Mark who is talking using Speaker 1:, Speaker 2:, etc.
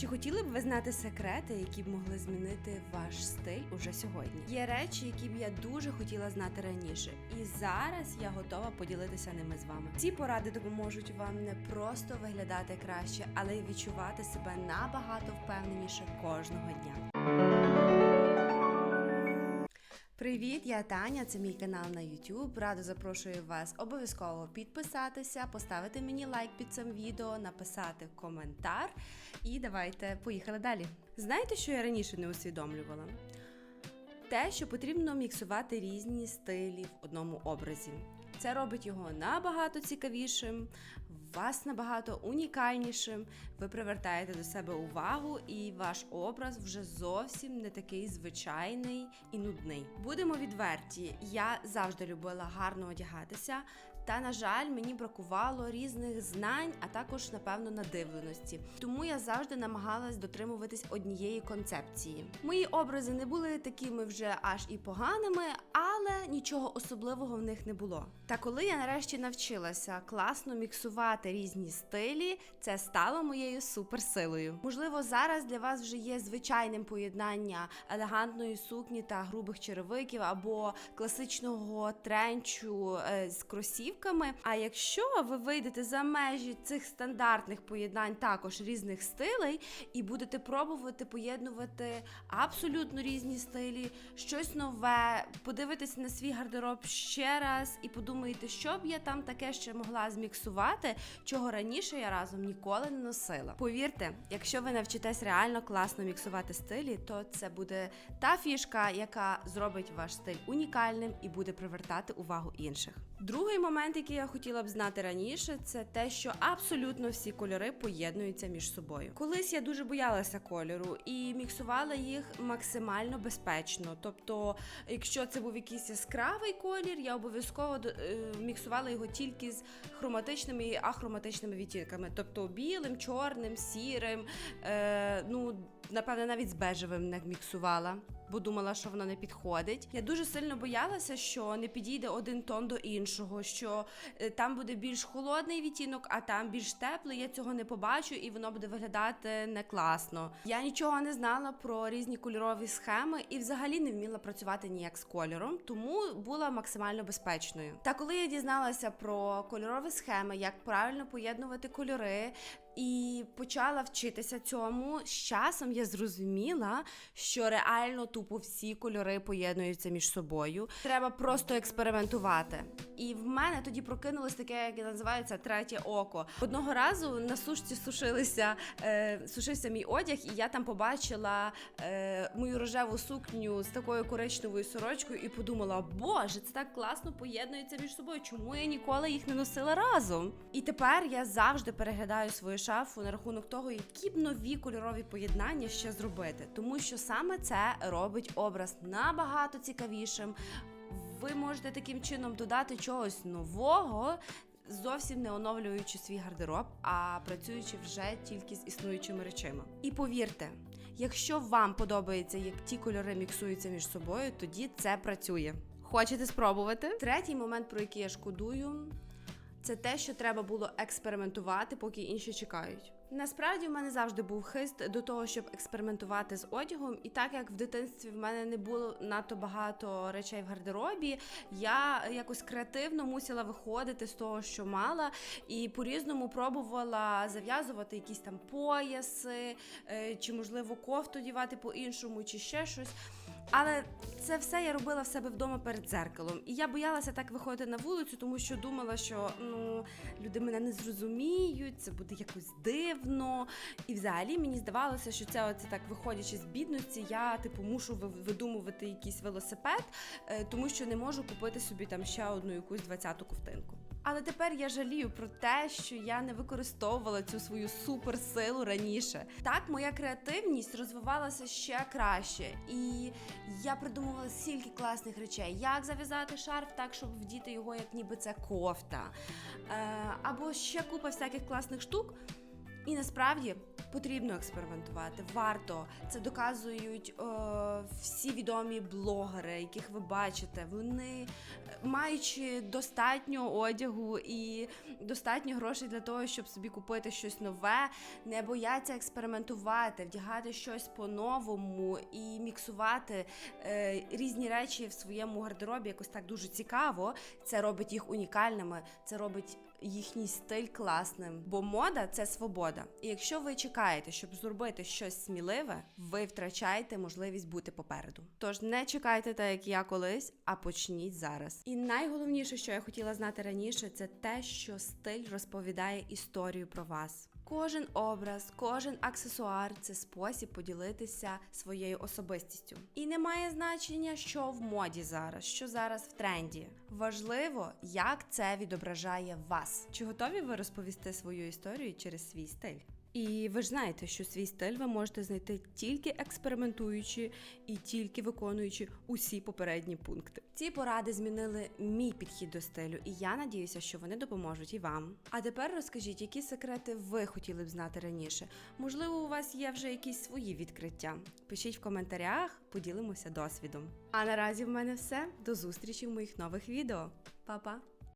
Speaker 1: Чи хотіли б ви знати секрети, які б могли змінити ваш стиль уже сьогодні? Є речі, які б я дуже хотіла знати раніше, і зараз я готова поділитися ними з вами. Ці поради допоможуть вам не просто виглядати краще, але й відчувати себе набагато впевненіше кожного дня. Привіт, я Таня. Це мій канал на YouTube. Радо запрошую вас обов'язково підписатися, поставити мені лайк під цим відео, написати коментар. І давайте поїхали далі. Знаєте, що я раніше не усвідомлювала? Те, що потрібно міксувати різні стилі в одному образі. Це робить його набагато цікавішим, вас набагато унікальнішим. Ви привертаєте до себе увагу, і ваш образ вже зовсім не такий звичайний і нудний. Будемо відверті, я завжди любила гарно одягатися, та на жаль, мені бракувало різних знань, а також, напевно, надивленості. Тому я завжди намагалась дотримуватись однієї концепції. Мої образи не були такими вже аж і поганими, але нічого особливого в них не було. Та коли я нарешті навчилася класно міксувати різні стилі, це стало моєю суперсилою. Можливо, зараз для вас вже є звичайним поєднання елегантної сукні та грубих черевиків або класичного тренчу е, з кросівками. А якщо ви вийдете за межі цих стандартних поєднань, також різних стилей, і будете пробувати поєднувати абсолютно різні стилі, щось нове, подивитесь на свій гардероб ще раз і подумаєте, що б я там таке ще могла зміксувати, чого раніше я разом ніколи не носила. Повірте, якщо ви навчитесь реально класно міксувати стилі, то це буде та фішка, яка зробить ваш стиль унікальним і буде привертати увагу інших. Другий момент, який я хотіла б знати раніше, це те, що абсолютно всі кольори поєднуються між собою. Колись я дуже боялася кольору і міксувала їх максимально безпечно. Тобто, якщо це був якийсь яскравий колір, я обов'язково е, міксувала його тільки з хроматичними і ахроматичними відтінками, тобто білим, чорним, сірим, е, ну напевне, навіть з бежевим не міксувала. Бо думала, що воно не підходить. Я дуже сильно боялася, що не підійде один тон до іншого, що е, там буде більш холодний відтінок, а там більш теплий. Я цього не побачу, і воно буде виглядати не класно. Я нічого не знала про різні кольорові схеми і взагалі не вміла працювати ніяк з кольором, тому була максимально безпечною. Та коли я дізналася про кольорові схеми, як правильно поєднувати кольори. І почала вчитися цьому. З часом я зрозуміла, що реально тупо всі кольори поєднуються між собою. Треба просто експериментувати. І в мене тоді прокинулось таке, яке називається третє око. Одного разу на сушці сушилися, е, сушився мій одяг, і я там побачила е, мою рожеву сукню з такою коричневою сорочкою і подумала: Боже, це так класно поєднується між собою. Чому я ніколи їх не носила разом? І тепер я завжди переглядаю свою шафу на рахунок того, які б нові кольорові поєднання ще зробити, тому що саме це робить образ набагато цікавішим. Ви можете таким чином додати чогось нового. Зовсім не оновлюючи свій гардероб, а працюючи вже тільки з існуючими речима. І повірте, якщо вам подобається, як ті кольори міксуються між собою, тоді це працює. Хочете спробувати? Третій момент, про який я шкодую, це те, що треба було експериментувати, поки інші чекають. Насправді в мене завжди був хист до того, щоб експериментувати з одягом, і так як в дитинстві в мене не було надто багато речей в гардеробі, я якось креативно мусила виходити з того, що мала, і по-різному пробувала зав'язувати якісь там пояси, е, чи можливо кофту дівати по-іншому, чи ще щось. Але це все я робила в себе вдома перед дзеркалом. І я боялася так виходити на вулицю, тому що думала, що ну люди мене не зрозуміють, це буде якось дивно. І взагалі мені здавалося, що це оце так виходячи з бідності, я типу мушу ви- видумувати якийсь велосипед, е, тому що не можу купити собі там ще одну якусь 20-ту ковтинку. Але тепер я жалію про те, що я не використовувала цю свою суперсилу раніше. Так, моя креативність розвивалася ще краще, і я придумувала стільки класних речей, як зав'язати шарф так, щоб вдіти його, як ніби це кофта, е, або ще купа всяких класних штук. І насправді потрібно експериментувати, варто. Це доказують е, всі відомі блогери, яких ви бачите. Вони, е, маючи достатньо одягу і достатньо грошей для того, щоб собі купити щось нове, не бояться експериментувати, вдягати щось по-новому і міксувати е, різні речі в своєму гардеробі якось так дуже цікаво. Це робить їх унікальними, це робить їхній стиль класним. Бо мода це свобода. І якщо ви чекаєте, щоб зробити щось сміливе, ви втрачаєте можливість бути попереду. Тож не чекайте так, як я колись, а почніть зараз. І найголовніше, що я хотіла знати раніше, це те, що стиль розповідає історію про вас. Кожен образ, кожен аксесуар це спосіб поділитися своєю особистістю. І не має значення, що в моді зараз, що зараз в тренді. Важливо, як це відображає вас. Чи готові ви розповісти свою історію через свій стиль? І ви ж знаєте, що свій стиль ви можете знайти тільки експериментуючи і тільки виконуючи усі попередні пункти. Ці поради змінили мій підхід до стилю, і я надіюся, що вони допоможуть і вам. А тепер розкажіть, які секрети ви хотіли б знати раніше. Можливо, у вас є вже якісь свої відкриття. Пишіть в коментарях, поділимося досвідом. А наразі в мене все. До зустрічі в моїх нових відео. Па-па!